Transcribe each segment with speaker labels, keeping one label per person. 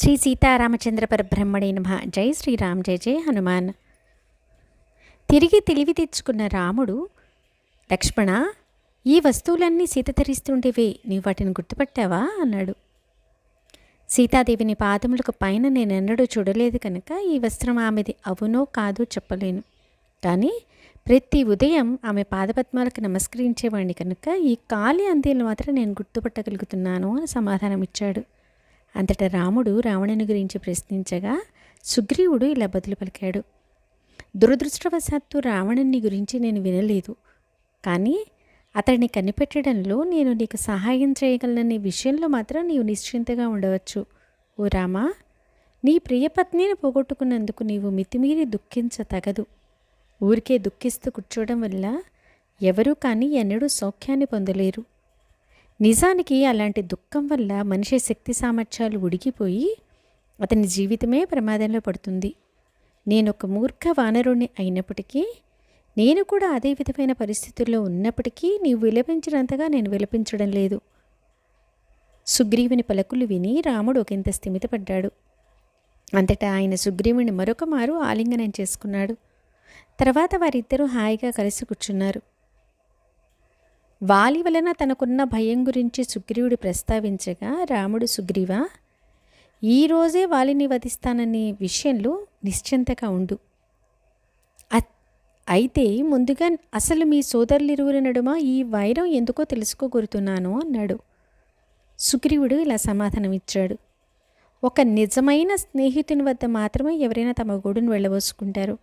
Speaker 1: శ్రీ సీతారామచంద్ర పరబ్రహ్మణే నమ. జై శ్రీరామ్ జయ జయ హనుమాన్. తిరిగి తెలివి తెచ్చుకున్న రాముడు లక్ష్మణ ఈ వస్తువులన్నీ సీత ధరిస్తుండేవే నీవు వాటిని గుర్తుపట్టావా? అన్నాడు. సీతాదేవిని పాదములకు పైన నేనెన్నడూ చూడలేదు కనుక ఈ వస్త్రం ఆమెది అవునో కాదో చెప్పలేను. కానీ ప్రతి ఉదయం ఆమె పాదపద్మాలకు నమస్కరించేవాడిని కనుక ఈ కాలి అందేలు మాత్రం నేను గుర్తుపట్టగలుగుతున్నాను అని సమాధానం ఇచ్చాడు అంతటా రాముడు రావణుని గురించి ప్రశ్నించగా సుగ్రీవుడు ఇలా బదులు పలికాడు. దురదృష్టవశాత్తు రావణుని గురించి నేను వినలేదు. కానీ అతడిని కనిపెట్టడంలో నేను నీకు సహాయం చేయగలననే విషయంలో మాత్రం నీవు నిశ్చింతగా ఉండవచ్చు. ఓ రామా నీ ప్రియపత్నిని పోగొట్టుకున్నందుకు నీవు మితిమీరి దుఃఖించతగదు. ఊరికే దుఃఖిస్తూ కూర్చోవడం వల్ల ఎవరూ కానీ ఎన్నడూ సౌఖ్యాన్ని పొందలేరు. నిజానికి అలాంటి దుఃఖం వల్ల మనిషి శక్తి సామర్థ్యాలు ఉడికిపోయి అతని జీవితమే ప్రమాదంలో పడుతుంది. నేను ఒక మూర్ఖ వానరుణ్ణి అయినప్పటికీ నేను కూడా అదే విధమైన పరిస్థితుల్లో ఉన్నప్పటికీ నీవు విలపించినంతగా నేను విలపించడం లేదు. సుగ్రీవుని పలుకులు విని రాముడు ఒకంత స్థిమితపడ్డాడు. అంతటా ఆయన సుగ్రీవుని మరొక మారు ఆలింగనం చేసుకున్నాడు. తర్వాత వారిద్దరూ హాయిగా కలిసి కూర్చున్నారు. వాలి వలన తనకున్న భయం గురించి సుగ్రీవుడు ప్రస్తావించగా రాముడు సుగ్రీవా ఈరోజే వాలిని వధిస్తాననే విషయంలో నిశ్చింతగా ఉండు. అయితే ముందుగా అసలు మీ సోదరులిరువురి నడుమ ఈ వైరం ఎందుకో తెలుసుకోగోరుతున్నాను అన్నాడు. సుగ్రీవుడు ఇలా సమాధానం ఇచ్చాడు ఒక నిజమైన స్నేహితుని వద్ద మాత్రమే ఎవరైనా తమ గూడును వెళ్ళబోసుకుంటారు.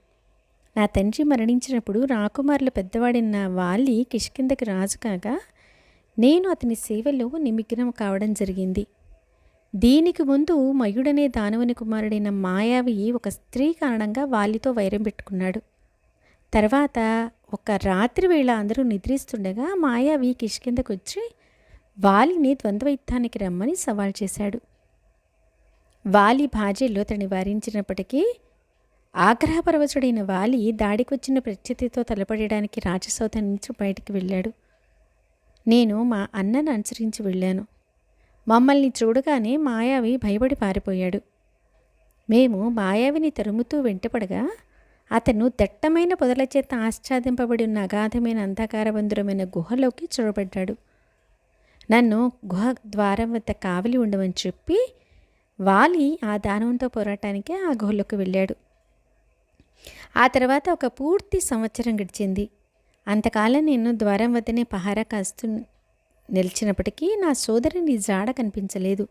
Speaker 1: నా తండ్రి మరణించినప్పుడు రాకుమారులు పెద్దవాడిన వాలి కిష్కిందకి రాజు కాగా నేను అతని సేవలో నిమగ్నం కావడం జరిగింది. దీనికి ముందు మయుడనే దానవుని కుమారుడైన మాయావి ఒక స్త్రీ కారణంగా వాలితో వైరం పెట్టుకున్నాడు. తర్వాత ఒక రాత్రి వేళ అందరూ నిద్రిస్తుండగా మాయావి కిష్కిందకు వచ్చి వాలిని ద్వంద్వ యుద్ధానికి రమ్మని సవాల్ చేశాడు. వాలి భార్యలో తని వారించినప్పటికీ ఆగ్రహపరవశుడైన వాలి దాడికొచ్చిన ప్రత్యర్థితో తలపడడానికి రాజసౌధ నుంచి బయటికి వెళ్ళాడు. నేను మా అన్నను అనుసరించి వెళ్ళాను. మమ్మల్ని చూడగానే మాయావి భయపడి పారిపోయాడు. మేము మాయావిని తరుముతూ వెంటపడగా అతను దట్టమైన పొదల చేత ఆశ్చాదింపబడి ఉన్న అగాధమైన అంధకారబంధురమైన గుహలోకి చొరబడ్డాడు. నన్ను గుహ ద్వారం వద్ద కావలి ఉండమని చెప్పి వాలి ఆ దానవంతో పోరాటానికి ఆ గుహలోకి వెళ్ళాడు. ఆ తర్వాత ఒక పూర్తి సంవత్సరం గడిచింది. అంతకాలం నేను ద్వారం వద్దనే పహారా కాస్తూ నిలిచినప్పటికీ నా సోదరుని జాడ కనిపించలేదు.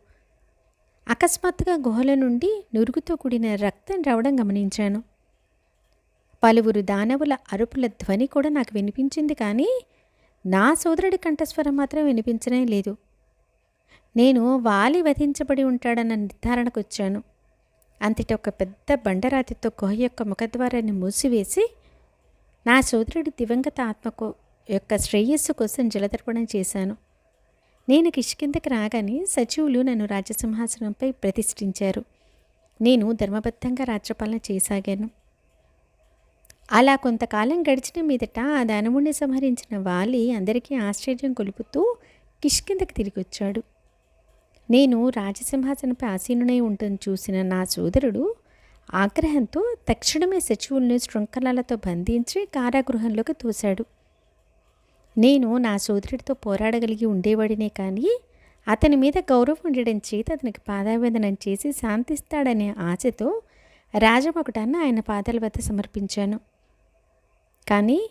Speaker 1: అకస్మాత్తుగా గుహల నుండి నురుగుతో కూడిన రక్తం రావడం గమనించాను. పలువురు దానవుల అరుపుల ధ్వని కూడా నాకు వినిపించింది కానీ నా సోదరుడి కంఠస్వరం మాత్రం వినిపించనే లేదు. నేను వాలి వధించబడి ఉంటాడన్న నిర్ధారణకు వచ్చాను. అంతటి ఒక పెద్ద బండరాతితో గుహ యొక్క ముఖద్వారాన్ని మూసివేసి నా సోదరుడి దివంగత ఆత్మకు యొక్క శ్రేయస్సు కోసం జలదర్పణం చేశాను. నేను కిష్కిందకి రాగానే సచివులు నన్ను రాజసింహాసనంపై ప్రతిష్ఠించారు. నేను ధర్మబద్ధంగా రాజ్యపాలన చేసాగాను అలా కొంతకాలం గడిచిన మీదట ఆ దానవుణ్ణి సంహరించిన వాలి అందరికీ ఆశ్చర్యం కొలుపుతూ కిష్కిందకి తిరిగి వచ్చాడు నేను రాజసింహాసనపై ఆసీనునై ఉంటుంది చూసిన నా సోదరుడు ఆగ్రహంతో తక్షణమే సచివుల్ని శృంఖలాలతో బంధించి కారాగృహంలోకి తోశాడు. నేను నా సోదరుడితో పోరాడగలిగి ఉండేవాడినే కానీ అతని మీద గౌరవం ఉండడం చేత అతనికి పాదావేదనం చేసి శాంతిస్తాడనే ఆశతో రాజమొకటాన్ని ఆయన పాదాల వద్ద సమర్పించాను. కానీ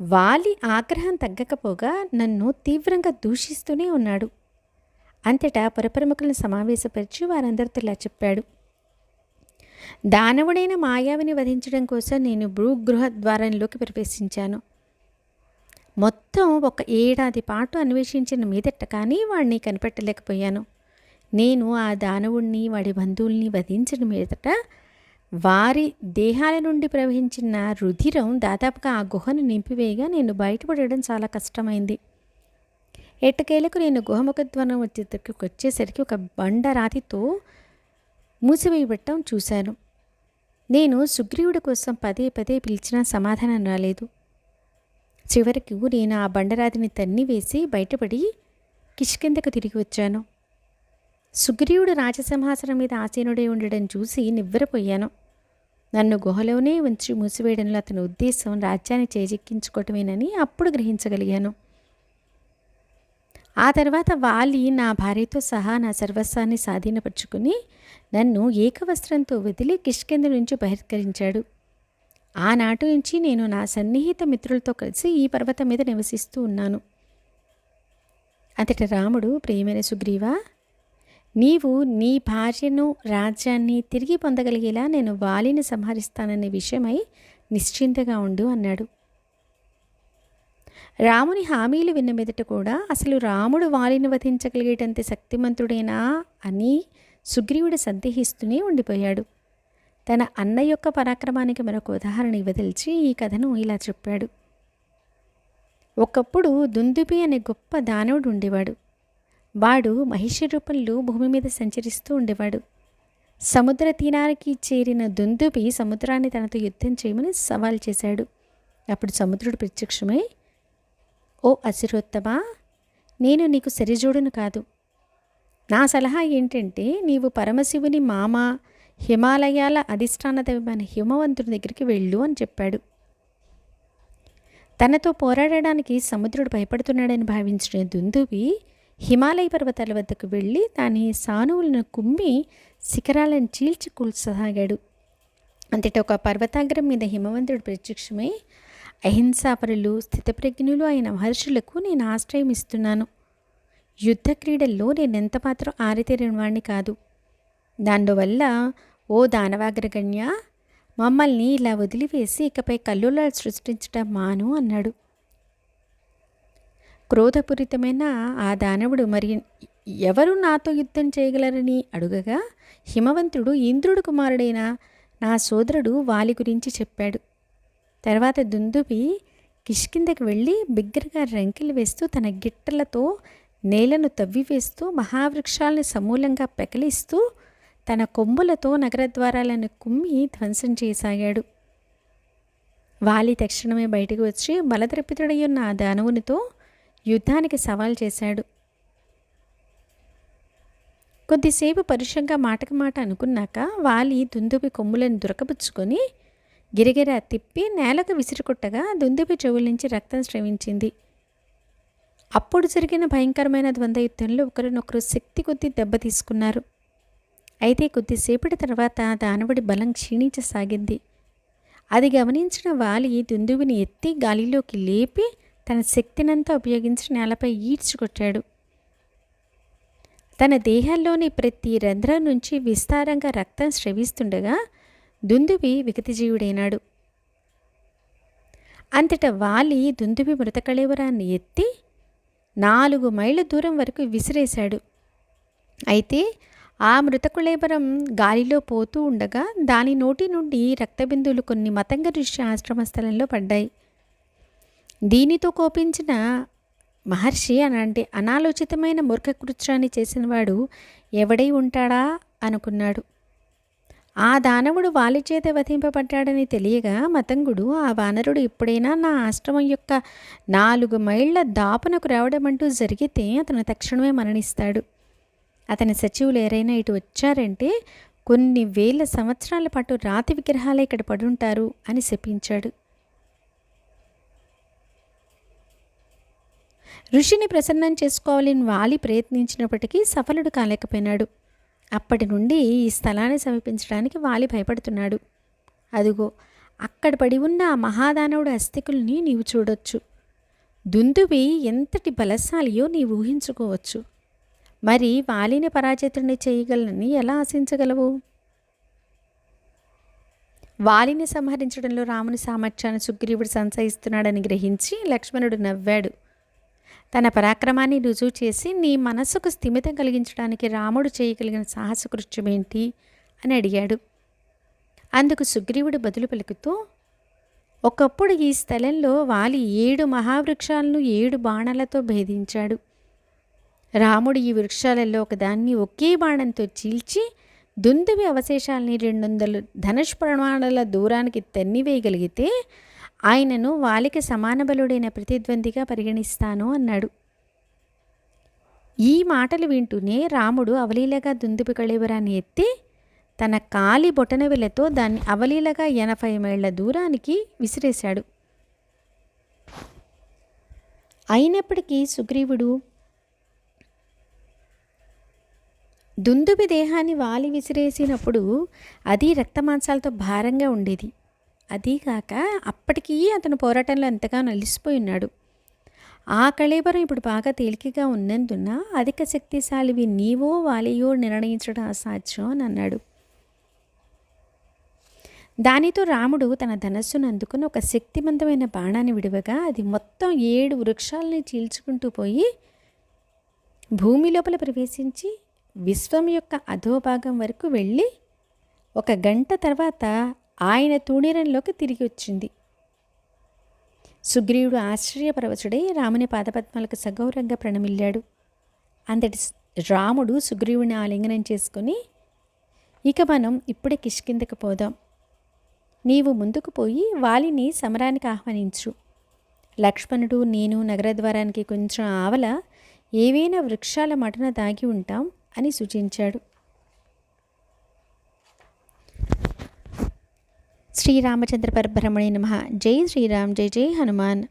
Speaker 1: వాలి ఆగ్రహం తగ్గకపోగా నన్ను తీవ్రంగా దూషిస్తూనే ఉన్నాడు. అంతటా పురప్రముఖులను సమావేశపరిచి వారందరితో ఇలా చెప్పాడు. దానవుడైన మాయావిని వధించడం కోసం నేను భూగృహ ద్వారంలోకి ప్రవేశించాను. మొత్తం ఒక ఏడాది పాటు అన్వేషించిన మీదట కానీ వాడిని కనిపెట్టలేకపోయాను. నేను ఆ దానవుణ్ణి వాడి బంధువుల్ని వధించిన మీదట వారి దేహాల నుండి ప్రవహించిన రుధిరం దాదాపుగా ఆ గుహను నింపివేయగా నేను బయటపడడం చాలా కష్టమైంది. ఎట్టకేలకు నేను గుహముఖధ్వనం వచ్చేసరికి వచ్చేసరికి ఒక బండ రాతితో మూసివేయబట్టం చూశాను. నేను సుగ్రీవుడి కోసం పదే పదే పిలిచినా సమాధానం రాలేదు. చివరికి నేను ఆ బండరాతిని తన్ని వేసి బయటపడి కిష్కిందకు తిరిగి వచ్చాను. సుగ్రీవుడు రాజసింహాసనం మీద ఆసీనుడై ఉండడం చూసి నివ్వెరపోయాను. నన్ను గుహలోనే ఉంచి మూసివేయడంలో అతని ఉద్దేశం రాజ్యాన్ని చేజిక్కించుకోవటమేనని అప్పుడు గ్రహించగలిగాను. ఆ తర్వాత వాలి నా భార్యతో సహా నా సర్వస్వాన్ని స్వాధీనపరుచుకుని నన్ను ఏకవస్త్రంతో వదిలి కిష్కింద నుంచి బహిష్కరించాడు. ఆనాటి నుంచి నేను నా సన్నిహిత మిత్రులతో కలిసి ఈ పర్వతం మీద నివసిస్తూ ఉన్నాను. అంతటి రాముడు ప్రియమైన సుగ్రీవా నీవు నీ భార్యను రాజ్యాన్ని తిరిగి పొందగలిగేలా నేను వాలిని సంహరిస్తాననే విషయమై నిశ్చింతగా ఉండు అన్నాడు. రాముని హామీలు విన్న మీదట కూడా అసలు రాముడు వాలిని వధించగలిగేటంత శక్తిమంతుడేనా అని సుగ్రీవుడు సందేహిస్తూనే ఉండిపోయాడు. తన అన్న యొక్క పరాక్రమానికి మరొక ఉదాహరణ ఇవ్వదలిచి ఈ కథను ఇలా చెప్పాడు. ఒకప్పుడు దుందుబి అనే గొప్ప దానవుడు ఉండేవాడు. వాడు మహిషి రూపంలో భూమి మీద సంచరిస్తూ ఉండేవాడు. సముద్ర తీరానికి చేరిన దుందుబి సముద్రాన్ని తనతో యుద్ధం చేయమని సవాల్ చేశాడు. అప్పుడు సముద్రుడు ప్రత్యక్షమై ఓ అసిరోత్తమా నేను నీకు సరిజోడును కాదు. నా సలహా ఏంటంటే నీవు పరమశివుని మామ హిమాలయాల అధిష్టాన దైవమైన దగ్గరికి వెళ్ళు అని చెప్పాడు. తనతో పోరాడడానికి సముద్రుడు భయపడుతున్నాడని భావించిన దుందువి హిమాలయ పర్వతాల వద్దకు వెళ్ళి దాని సానువులను కుమ్మి శిఖరాలను చీల్చి కూల్చసాగాడు. అంతటి ఒక పర్వతాగ్రం మీద హిమవంతుడు ప్రత్యక్షమై అహింసాపరులు స్థితప్రజ్ఞులు అయిన మహర్షులకు నేను ఆశ్రయం ఇస్తున్నాను యుద్ధ క్రీడల్లో నేనెంత మాత్రం ఆరితేరిన వాడిని కాదు. దానివల్ల ఓ దానవాగ్రగణ్య మమ్మల్ని ఇలా వదిలివేసి ఇకపై కల్లులాలు సృష్టించడం మాను అన్నాడు. క్రోధపూరితమైన ఆ దానవుడు మరి ఎవరు నాతో యుద్ధం చేయగలరని? అడుగగా హిమవంతుడు ఇంద్రుడు కుమారుడైన నా సోదరుడు వాలి గురించి చెప్పాడు. తర్వాత దుందుబి కిష్కిందకి వెళ్ళి బిగ్గరగా రంకెలు వేస్తూ తన గిట్టలతో నేలను తవ్వివేస్తూ మహావృక్షాలను సమూలంగా పెకలిస్తూ తన కొమ్ములతో నగరద్వారాలను కుమ్మి ధ్వంసం చేయసాగాడు వాలి తక్షణమే బయటకు వచ్చి బలద్రపితుడయ్యున్న ఆ దానవునితో యుద్ధానికి సవాల్ చేశాడు. కొద్దిసేపు పరుషంగా మాటకు మాట అనుకున్నాక వాలి దుందుబి కొమ్ములను దొరకబుచ్చుకొని గిరిగిర తిప్పి నేలకు విసిరికొట్టగా దుందుబి చెవుల నుంచి రక్తం స్రవించింది. అప్పుడు జరిగిన భయంకరమైన ద్వంద్వ యుద్ధంలో ఒకరినొకరు శక్తి కొద్దీ దెబ్బ తీసుకున్నారు. అయితే కొద్దిసేపటి తర్వాత దానవుడి బలం క్షీణించసాగింది. అది గమనించిన వాలి దుందువిని ఎత్తి గాలిలోకి లేపి తన శక్తినంతా ఉపయోగించి నేలపై ఈడ్చుకొట్టాడు. తన దేహంలోని ప్రతి రంధ్రం నుంచి విస్తారంగా రక్తం స్రవిస్తుండగా దుందువి వికతిజీవుడైనాడు అంతటా వాలి దుందువి మృతకళేవరాన్ని ఎత్తి నాలుగు మైళ్ళ దూరం వరకు విసిరేశాడు. అయితే ఆ మృతకుళేబరం గాలిలో పోతూ ఉండగా దాని నోటి నుండి రక్తబిందువులు కొన్ని మతంగ ఋషి ఆశ్రమ స్థలంలో పడ్డాయి. దీనితో కోపించిన మహర్షి అలాంటి అనాలోచితమైన మూర్ఖకృత్యాన్ని చేసినవాడు ఎవడై ఉంటాడా? అనుకున్నాడు. ఆ దానవుడు వాలి చేత వధింపబడ్డాడని తెలియగా మతంగుడు ఆ వానరుడు ఎప్పుడైనా నా ఆశ్రమం యొక్క నాలుగు మైళ్ళ దాపునకు రావడమంటూ జరిగితే అతను తక్షణమే మరణిస్తాడు. అతని సచివులు ఎవరైనా ఇటు వచ్చారంటే కొన్ని వేల సంవత్సరాల పాటు రాతి విగ్రహాలే ఇక్కడ పడుంటారు అని శపించాడు. ఋషిని ప్రసన్నం చేసుకోవాలని వాలి ప్రయత్నించినప్పటికీ సఫలుడు కాలేకపోయినాడు. అప్పటి నుండి ఈ స్థలాన్ని సమీపించడానికి వాలి భయపడుతున్నాడు. అదిగో అక్కడ పడి ఉన్న ఆ మహాదానవుడి అస్థికుల్ని నీవు చూడొచ్చు. దుందువి ఎంతటి బలశాలియో నీవు ఊహించుకోవచ్చు. మరి వాలిని పరాజితుడిని చేయగలనని ఎలా ఆశించగలవు? వాలిని సంహరించడంలో రాముని సామర్థ్యాన్ని సుగ్రీవుడు సంశయిస్తున్నాడని గ్రహించి లక్ష్మణుడు నవ్వాడు. తన పరాక్రమాన్ని రుజువు చేసి నీ మనస్సుకు స్థిమితం కలిగించడానికి రాముడు చేయగలిగిన సాహస అని అడిగాడు. అందుకు సుగ్రీవుడు బదులు పలుకుతూ ఒకప్పుడు ఈ స్థలంలో వాలి ఏడు మహావృక్షాలను ఏడు బాణాలతో భేదించాడు. రాముడు ఈ వృక్షాలలో ఒకదాన్ని ఒకే బాణంతో చీల్చి దుందువి అవశేషాలని రెండు వందల ధనుష్ ప్రమాణాల దూరానికి తన్నివేయగలిగితే ఆయనను వాలికి సమాన బలుడైన ప్రతిద్వందిగా పరిగణిస్తాను అన్నాడు. ఈ మాటలు వింటూనే రాముడు అవలీలగా దుందుపి కళేబరాన్ని ఎత్తి తన కాలి బొటనవిలతో దాన్ని అవలీలగా ఎనభై మైళ్ళ దూరానికి విసిరేశాడు. అయినప్పటికీ సుగ్రీవుడు దుందుబి దేహాన్ని వాలి విసిరేసినప్పుడు అది రక్తమాంసాలతో భారంగా ఉండేది. అదీగాక అప్పటికీ అతను పోరాటంలో ఎంతగానో అలిసిపోయి ఉన్నాడు. ఆ కళేబరం ఇప్పుడు బాగా తేలికగా ఉన్నందున అధిక శక్తిశాలివి నీవో వాలియో నిర్ణయించడం అసాధ్యం అని అన్నాడు. దానితో రాముడు తన ధనస్సును అందుకుని ఒక శక్తివంతమైన బాణాన్ని విడివగా అది మొత్తం ఏడు వృక్షాలని చీల్చుకుంటూ పోయి భూమి లోపల ప్రవేశించి విశ్వం యొక్క అధోభాగం వరకు వెళ్ళి ఒక గంట తర్వాత ఆయన తూణీరంలోకి తిరిగి వచ్చింది. సుగ్రీవుడు ఆశ్చర్యపరవచుడై రాముని పాదపద్మాలకు సగౌరంగా ప్రణమిల్లాడు. అంతటి రాముడు సుగ్రీవుని ఆలింగనం చేసుకొని ఇక మనం ఇప్పుడే కిష్కిందకు పోదాం. నీవు ముందుకు పోయి వాలిని సమరానికి ఆహ్వానించు. లక్ష్మణుడు నేను నగరద్వారానికి కొంచెం ఆవల ఏవైనా వృక్షాల మటన దాగి ఉంటాం అని సూచించాడు. శ్రీరామచంద్ర పరబ్రహ్మణే నమ. జై శ్రీరామ్ జై జై హనుమాన్.